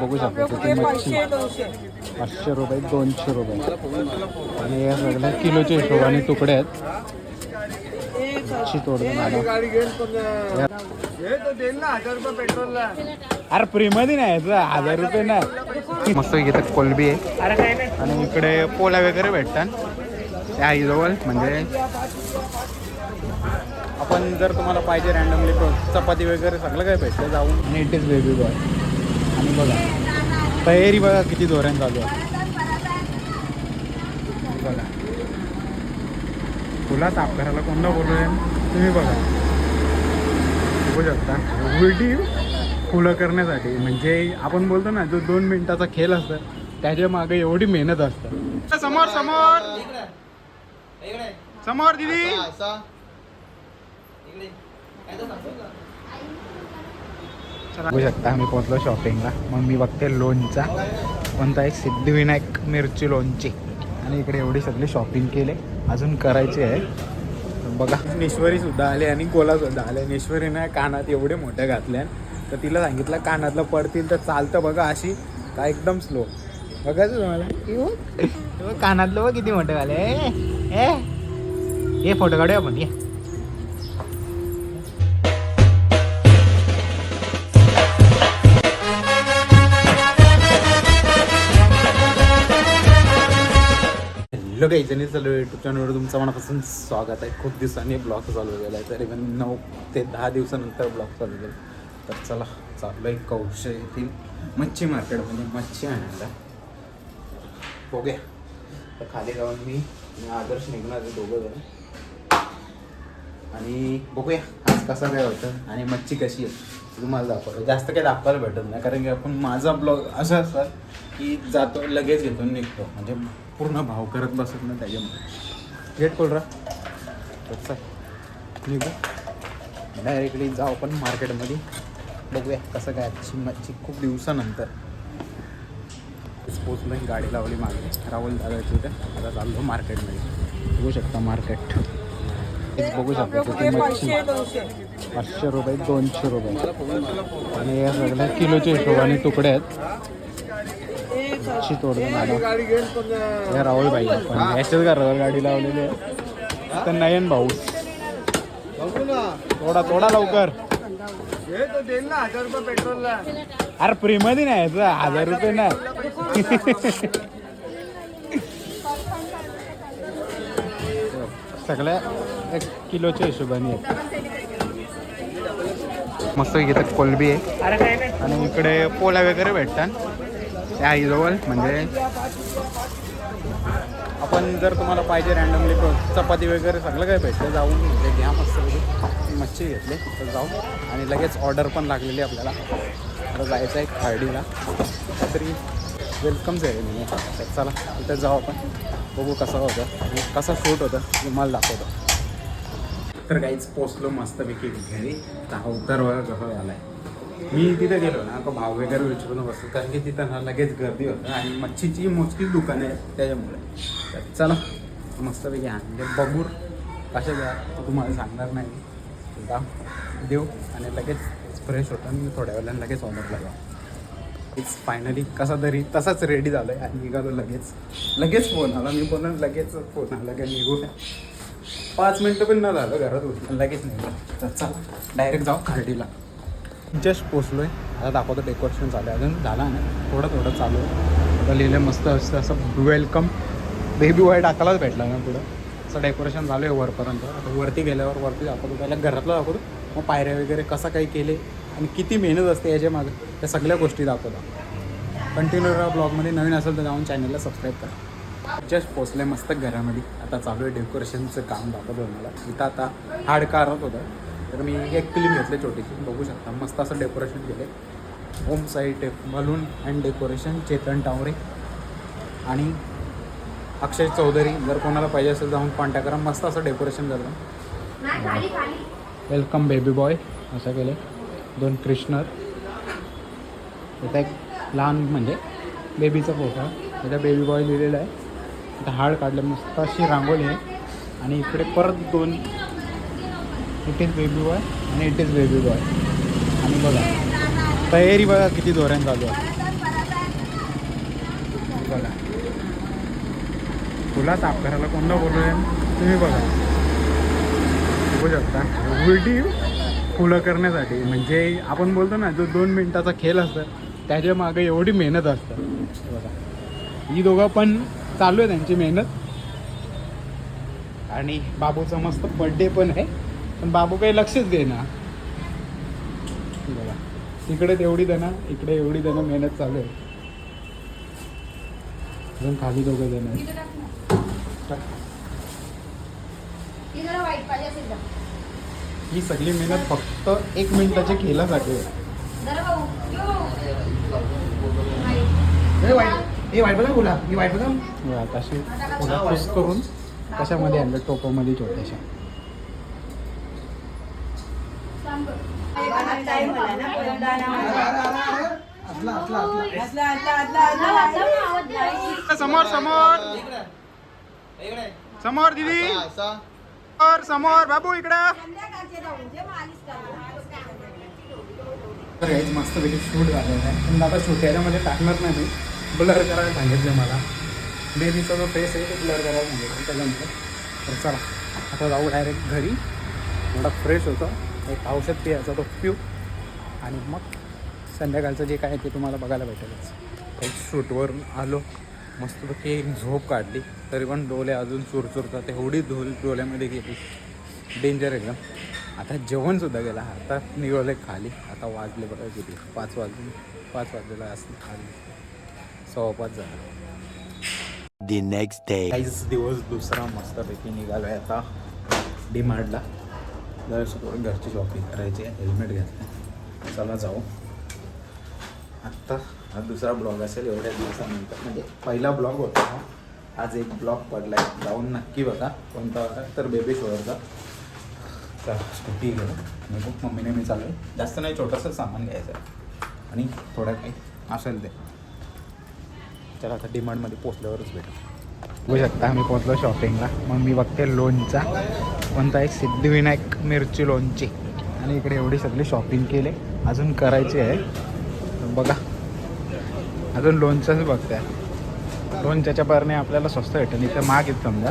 बघू शकता मच्छी पाचशे रुपये दोनशे रुपये. आणि या सगळ्या किलोच्या हिशोबाने तुकडे आहेत. मच्छी तोडून अरे फ्रीमध्ये नाही हजार रुपये नाही. मस्त इथे कोलबी आहे. आणि इकडे पोला वगैरे भेटतात. त्या आईजवळ म्हणजे आपण जर तुम्हाला पाहिजे रॅन्डमली चपाती वगैरे सगळं काही भेटतं जाऊन. आणि इट इज बेबी बॉय आणि बघा तयारी बघा किती धोरण चालू आहे. बघा. तुला ताप करायला कोणता बोलू तुम्ही बघा. बघू शकता. उलटी फुलं करण्यासाठी. म्हणजे आपण बोलतो ना जो दोन मिनिटाचा खेळ असतं त्याच्यामागे एवढी मेहनत असतं. समोर समोर. समोर दिदी. बघू शकता आम्ही पोहोचलो शॉपिंगला मग मी बघते लोणचा. कोणता एक सिद्धिविनायक मिरची लोणची. आणि इकडे एवढी सगळी शॉपिंग केले. अजून करायची आहे. बघा. नेश्वरी सुद्धा आले आणि गोला सुद्धा आले. नेश्वरीने कानात एवढे मोठे घातले तर तिला सांगितलं कानातलं पडतील तर चालतं बघा अशी. का एकदम स्लो बघायचं तुम्हाला? बघ. बघ, कानातलं बघ किती मोठे झाले ए हे फोटो काढूया आपण ये. हॅलो काही जणी चालू आहे चॅनलवर तुमचं मनापासून स्वागत आहे. खूप दिवसांनी ब्लॉग चालू केला आहे. तर इव्हन नऊ ते दहा दिवसानंतर ब्लॉग चालू केला तर चला चाललो आहे कौश येथील मच्छी मार्केटमध्ये मच्छी आणायला. बघूया. तर खाली जाऊन मी आदर्श निघणार आहे दोघं जण. आणि बघूया आज कसं काय होतं आणि मच्छी कशी आहे तुम्हाला दाखवतो. जास्त काही दाखवायला भेटत नाही कारण की आपण माझा ब्लॉग असा असतात की जातो लगेच घेतो निघतो. म्हणजे पूर्ण भाव करत बसत नाही त्याच्यामुळे. गेट खोल राहा निघू. डायरेक्टली जाऊ आपण मार्केटमध्ये. बघूया कसं काय आजची मच्छी खूप दिवसानंतर पोचलो गाडी लावली मागे. राहुल दादाची इथे आता चाललो मार्केटमध्ये. बघू शकता मार्केट. बघू शकता तिथे मच्छी. पाचशे रुपये दोनशे रुपये. आणि या सगळ्या किलोच्या हिशोबाने तुकडे आहेत. मच्छी तोडून आलो हे राहुल भाई याच्याच घरावर गाडी लावलेली आहे. तर नयन भाऊ. थोडा थोडा लवकर. अरे फ्रीमध्ये नाही याचं, हजार रुपये नाही. सगळ्या एक किलोच्या हिशोबाने मस्त इथे कोलबी आहे. आणि इकडे पोला वगैरे भेटतात. त्या आईजवळ म्हणजे आपण जर तुम्हाला पाहिजे रॅन्डमली चपाती वगैरे सगळं काय भेटतं जाऊन म्हणजे घ्या मस्त मच्छी घेतली तर जाऊ. आणि लगेच ऑर्डर पण लागलेली आपल्याला. आता जायचं आहे खार्डीला. तरी वेलकम सेरेमनी आहे. तर चला तिथं जाऊ आपण. बघू कसं होतं. कसं शूट होतं तुम्हाला दाखवतो. तर काहीच पोचलो मस्तपैकी घरी. उतर वगैरे कसं झाला आहे मी तिथे गेलो ना का भाव वगैरे विचारून बसतो कारण की तिथं ना लगेच गर्दी होतं आणि मच्छीची मोजकीच दुकानं आहे त्याच्यामुळे. तर चला मस्तपैकी आणले. बघूर कशा द्या? तुम्हाला सांगणार नाही. जा देऊ आणि लगेच फ्रेश होतं. आणि थोड्या वेळाने लगेच ऑर्डर लावा इट्स फायनली कसा तरी तसाच रेडी झालं आहे आणि निघालो लगेच. लगेच फोन आला. मी बोलून लगेच फोन आला का निघू. पाच मिनटं पण न झालं घरात होती. लगेच निघालं. तर चला डायरेक्ट जाऊ खार्डीला. जस्ट पोचलो आहे आता दाखवतो डेकोरेशन झालं आहे. अजून झाला नाही. थोडं थोडं चालू आहे. आता लिहिलं मस्त असतं असं वेलकम बेबी बॉय टाकायलाच भेटला ना पुढं. असं डेकोरेशन झालं आहे वरपर्यंत. आता वरती गेल्यावर वरती दाखवतो. पहिल्या घरातलं दाखवतो. मग पायऱ्या वगैरे कसं काही केले आणि किती मेहनत असते याच्या मागे. त्या सगळ्या गोष्टी दाखवतो. कंटिन्यू राहा ब्लॉगमध्ये. नवीन असेल तर जाऊन चॅनलला सबस्क्राईब करा. जस्ट पोचले मस्त घरामध्ये. आता चालू आहे डेकोरेशनचं काम दाखवतो मला इथं आता हाड कारत होतं. तर मी एक फिल्म घेतली छोटीशी बघू शकता. मस्त असं डेकोरेशन केले home site balloon and decoration Chetan Taware आणि अक्षय चौधरी जर कोणाला पाहिजे असेल जाऊन कॉन्टॅक्ट करा. मस्त असं डेकोरेशन करतं वेलकम बेबी बॉय असं केलं दोन कृष्णर इथं एक लहान म्हणजे बेबीचा फोटो इथं बेबी बॉय लिहिलेला आहे. इथं हाड काढलं. मस्त अशी रांगोळी आहे. आणि इकडे परत दोन इट इज बेबी बॉय आणि इट इज बेबी बॉय आणि बघा तयारी बघा किती धोरण चालू आहे. बघा. फुला साफ करायला कोणता बोललोय तुम्ही बघा. बघू शकता. उलटी फुलं करण्यासाठी. म्हणजे आपण बोलतो ना जो दोन मिनिटाचा खेळ असतं त्याच्यामागे एवढी मेहनत असतं. बघा. ही दोघं पण चालू आहे त्यांची मेहनत. आणि बाबूचा मस्त बड्डे पण आहे. पण बाबू काही लक्षच देना बघा तिकडे तेवढी देणं इकडे एवढी देणं मेहनत चालू आहे. अजून खाली दोघं देणं. ही सगळी मेहनत फक्त एक मिनिटाच्या खेळासाठी आहे. वाईट बघा बोला. ही वाईट बघा. बघा, तशी पुस करून कशामध्ये आणलं? टोपामध्ये छोट्याशा सांग बरं. समोर समोर. समोर दिदी. समोर समोर. बाबू इकडं. मस्त पैकी शूट झालेलं आहे. पण आता शूट याच्यामध्ये टाकणार नाही मी. ब्लर करायला सांगितलं मला. बेबीचा जो फेस आहे तो ब्लर करायला सांगितलं त्याच्यानंतर तर चला आता जाऊ डायरेक्ट घरी. थोडा फ्रेश होतो. एक औषध पियाचा तो पिऊ आणि मग संध्याकाळचं जे काय आहे ते तुम्हाला बघायला भेटेलच. एक शूटवरून आलो. मस्तपैकी एक झोप काढली. तरी पण डोले अजून चुरचुरतात. एवढी धूल डोल्यामध्ये गेली. डेंजर एकदम. आता जेवणसुद्धा गेला आता निघाले खाली. आता वाजले बघा किती. पाच वाजले पाच वाजलेला असतील खाली. सव्वा पाच झाला. The next day. काहीच दिवस दुसरा मस्तपैकी निघालो आहे आता डीमार्टला जर घरची शॉपिंग करायची. हेल्मेट घेतलं. चला जाऊ. आत्ता हा दुसरा ब्लॉग असेल एवढ्या दिवसानंतर. म्हणजे पहिला ब्लॉग होता हा. आज एक ब्लॉग पडला आहे जाऊन नक्की बघा. कोणता होता? तर बेबी शोअरचा तर स्कूटी गेलो मी खूप मम्मीने मी चाललो आहे जास्त नाही छोटंसं सामान घ्यायचं आहे आणि थोडं काही असेल ते. चला आता डिमांडमध्ये पोचल्यावरच भेटू. बघू शकता आम्ही पोचलो शॉपिंगला मग मी बघते लोणचा. कोणता? एक सिद्धिविनायक मिरची लोणची. आणि इकडे एवढी सगळी शॉपिंग केले. अजून करायची आहे. बघा. अजून लोणचंच बघते लोणच्याच्या बरणे आपल्याला स्वस्त भेटेल इथं महाग येत समजा.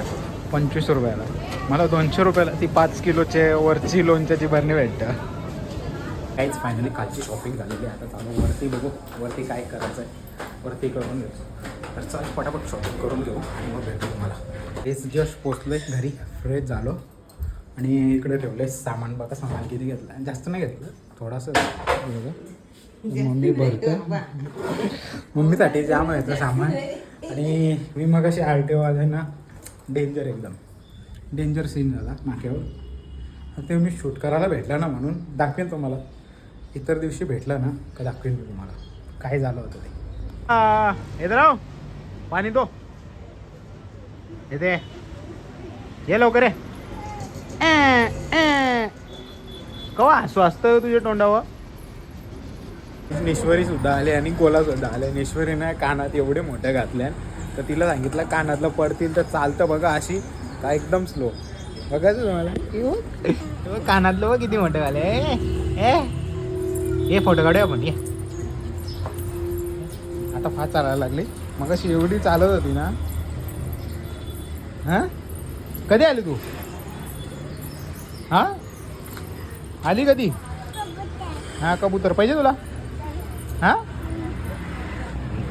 पंचवीस रुपयाला. मला दोनशे रुपयाला ती पाच किलोचे वरची लोणच्याची बरणी भेटतं. काहीच फायनली कालची शॉपिंग झालेली आहे. आता चालू वरती बघू. वरती काय करायचं आहे वरती करून घेऊ. तर चल पटापट शॉपिंग करून घेऊ आणि मग भेटू तुम्हाला. हेच जस्ट पोचलो आहे घरी. फ्रेश झालो. आणि इकडे ठेवलं आहे सामान. बघा सामान किती घेतलं जास्त नाही घेतलं. थोडंसं मम्मी भरतं. मम्मीसाठी जाम व्हायचं सामान. आणि मी मग अशी आर टी आले ना डेंजर एकदम. डेंजर सीन झाला नाक्यावर. ते मी शूट करायला भेटला ना म्हणून दाखवेन तुम्हाला. इतर दिवशी भेटला ना का दाखवेन मी तुम्हाला. काय झालं होतं ते. येत राव पाणी तो. येते ये लवकर कवा स्वस्त तुझ्या तोंडावर? नेश्वरी सुद्धा आले आणि गोला सुद्धा आले. नेश्वरीनं कानात एवढे मोठ्या घातल्या तर तिला सांगितलं कानातलं पडतील तर चालतं बघा अशी. का एकदम स्लो बघायचं तुम्हाला? हे कानातलं बघ किती मोठं झालं ए हे फोटो काढूया आपण ये. आता फार चालायला लागली. मग अशी एवढी चालत होती ना. हा? कधी आली तू? हा? आली कधी? हा कबूतर. पाहिजे तुला? हा?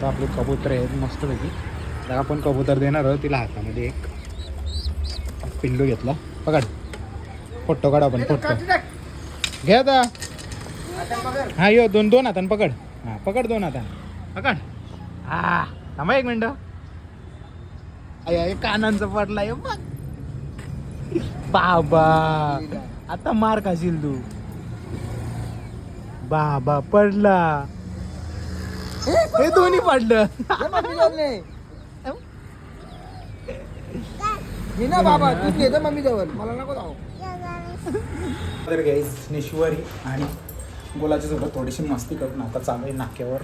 तर आपले कबूतर आहेत मस्तपैकी तर आपण कबूतर देणार आहोत तिला हातामध्ये एक पिल्लू घेतला. पकड. फोटो काढ आपण फोटो. घे आता. हा यो दोन दोन हातान पकड. हा पकड दोन हातान. पकड. हा थांबा एक मिनिट. आय, कानांचा पडला बाबा. आता मार खाशील तू. बाबा पडला. हे दोन्ही पडलं. मी ना बाबा तू घे तर मम्मी जवळ मला नको जाऊ. तर गाईज नेश्वरी आणि गुलाच्या सोबत थोडीशी मस्ती करून आता चालू आहे नाक्यावर.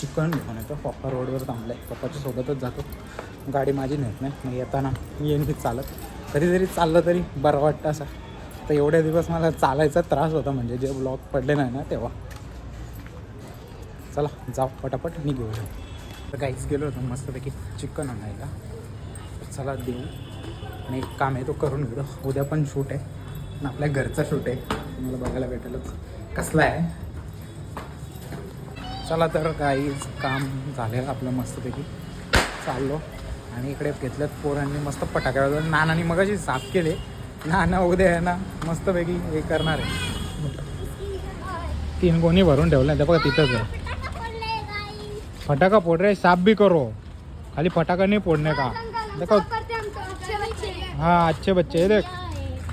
चिकन घेऊन येतो. पप्पा रोडवर थांबलं आहे पप्पाच्या सोबतच जातो. गाडी माझी नेत नाही. मग येताना मी येईन की चालत. कधीतरी चाललं तरी बरं वाटतं असं. तर एवढ्या दिवस मला चालायचा त्रास होता म्हणजे जे ब्लॉक पडले नाही ना तेव्हा. चला जाऊ पटापट आणि तर काहीच गेलो होतो मस्तपैकी चिकन आणायला. चला देऊ. आणि एक काम आहे तो करून घेतो. उद्या पण शूट आहे. आणि आपल्या घरचा शूट आहे. तुम्हाला बघायला भेटेलच. कसला आहे? चला तर काहीच काम झालेलं आपलं मस्तपैकी. चाललो. आणि इकडे घेतल्यात पोरांनी मस्त फटाक्या वाजवले नानानी मगाशी साफ केले. ना ना उद्या आहे ना मस्तपैकी हे करणार आहे. तीन गोणी भरून ठेवलं त्या बघा तिथंच आहे. फटाका फोड़ रे साफ भी करो. खाली फटाका नाही फोडणे का? देखो. हाँ अच्छे बच्चे ये देख.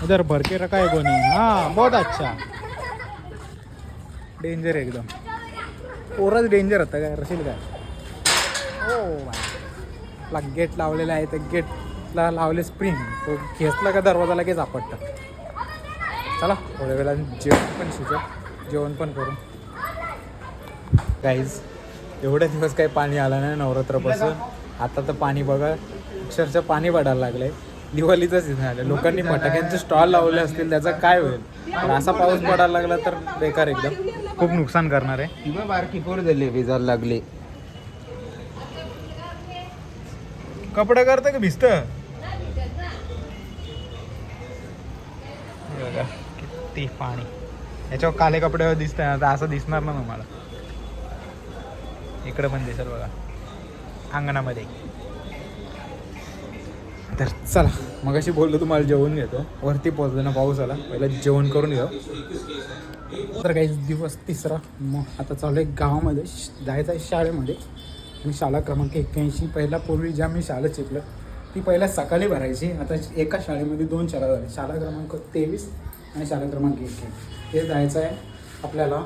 उधर भर के रखा है कोणी हाँ बहुत अच्छा. डेंजर एकदम. पोरच डेंजर होतं काय रशील काय? हो ला गेट लावलेला आहे तर गेटला लावले स्प्रिंग तो खेचला का दरवाजा लगेच आपटतं. चला थोड्या वेळाने जेवण पण शिजत जेवण पण करू. गाईज एवढ्या दिवस काही पाणी आलं नाही नवरात्रपासून. आता तर पाणी बघा अक्षरशः पाणी पडायला लागलंय. दिवाळीचं सीझन आलं लोकांनी फटाक्यांचे स्टॉल लावले असतील त्याचा काय होईल? असा पाऊस पडायला लागला तर बेकार एकदम. खूप नुकसान करणार आहे. किंवा बारकी पोर झाली विजायला लागले. कपडे करतं का भिजत? ते पाणी. याच्यावर काले कपड्यावर दिसत आता असं दिसणार ना तुम्हाला. इकडं पण दिसेल बघा. अंगणामध्ये. तर चला मग अशी बोललो तुम्हाला जेवण घेतो. वरती पोहोचलो ना पाऊस आला पहिला जेवण करून घेऊ. तर काही दिवस तिसरा. मग आता चालू आहे गावामध्ये. श- जायचं आहे शाळेमध्ये. आणि शाळा क्रमांक एक्क्याऐंशी. पहिला पूर्वी ज्या मी शाळेत शिकलो ती पहिल्या सकाळी भरायची. आता एका शाळेमध्ये दोन शाळा झाल्या शाळा क्रमांक तेवीस. आणि शाळा क्रमांक एक्क्याऐंशी ते जायचं आहे आपल्याला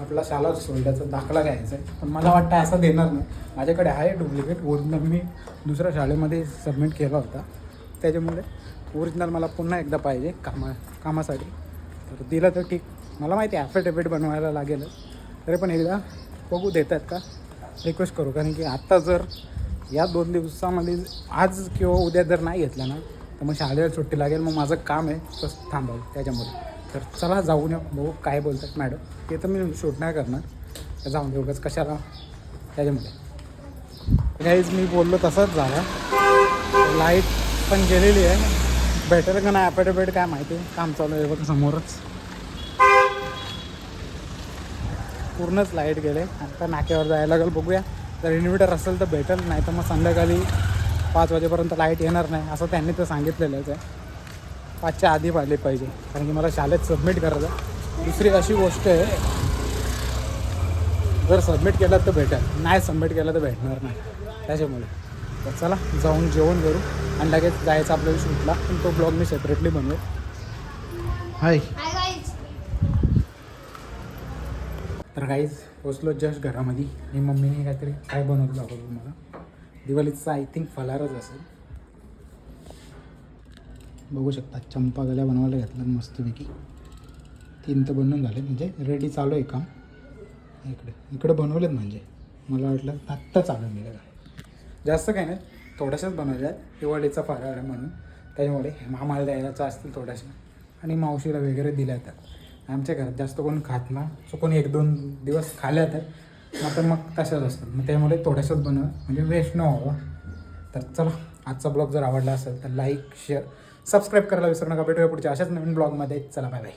आपला शाळा सोडल्याचा दाखला घ्यायचा आहे. पण मला वाटतं असं देणार नाही. माझ्याकडे आहे डुप्लिकेट ओरिजिनल मी दुसऱ्या शाळेमध्ये सबमिट केला होता. त्याच्यामुळे ओरिजिनल मला पुन्हा एकदा पाहिजे कामा कामासाठी. तर दिलं तर ठीक. मला माहिती आहे ॲफिडेविट बनवायला लागेलच तरी पण एकदा बघू देतात का? रिक्वेस्ट करू. कारण की आत्ता जर या दोन दिवसामध्ये आज किंवा उद्या जर नाही घेतलं ना तर मग शाळेला सुट्टी लागेल मग माझं काम आहे तर थांबावं त्याच्यामुळे. तर चला जाऊन या बघू काय बोलतात मॅडम. ते तर मी शूट नाही करणार. जाऊन देऊ कशाला त्याच्यामध्ये काहीच मी बोललो तसंच झालं. लाइट पण गेलेली आहे. बेटर का नाही ॲपेटेपेट काय माहिती. काम चालू आहे बघ समोरच. पूर्णच लाइट गेले. आता नाक्यावर जायला लागेल बघूया. जर इन्व्हर्टर असेल तर बेटर नाही तर मग संध्याकाळी पाच वाजेपर्यंत लाइट येणार नाही असं त्यांनी तर सांगितलेलंच आहे. पाचच्या आधी पाहिले पाहिजे कारण की मला शाळेत सबमिट करायचं आहे. दुसरी अशी गोष्ट आहे जर सबमिट केलं तर भेटेल नाही सबमिट केलं तर भेटणार नाही त्याच्यामुळे. तर चला जाऊन जेवण करू आणि लगेच जायचं आपल्याला शूटला पण तो ब्लॉग मी सेपरेटली बनवेल. हाय तर काहीच पोचलो जस्ट घरामध्ये. आणि मम्मीने काहीतरी काय बनवलं दाखवलं तुम्हाला दिवाळीचा आय थिंक फलारच असेल. बघू शकता चंपा गल्या बनवायला घेतलं मस्तपैकी. तीन तर बनवून झाले म्हणजे रेडी चालू आहे काम. इकडे इकडे बनवलेत म्हणजे. मला वाटलं आत्ता चालू मिळेल जास्त काही नाही थोड्याशाच बनवल्या. दिवाळीचा फराळ आहे म्हणून. त्याच्यामुळे मामाला द्यायचा असतील थोड्याशा. आणि मावशीला वगैरे दिल्या जातात आमच्या घरात जास्त कोण खात ना सो कोणी एक दोन दिवस खाल्या तर आता मग तशाच असतात. मग त्यामुळे थोड्याशाच बनव म्हणजे वेस्ट न व्हावं. तर चला आजचा ब्लॉग जर आवडला असेल तर लाईक शेअर सबस्क्राईब करायला विसरू नका. भेटूया पुढच्या अशाच नवीन ब्लॉगमध्ये. चला बाय बाय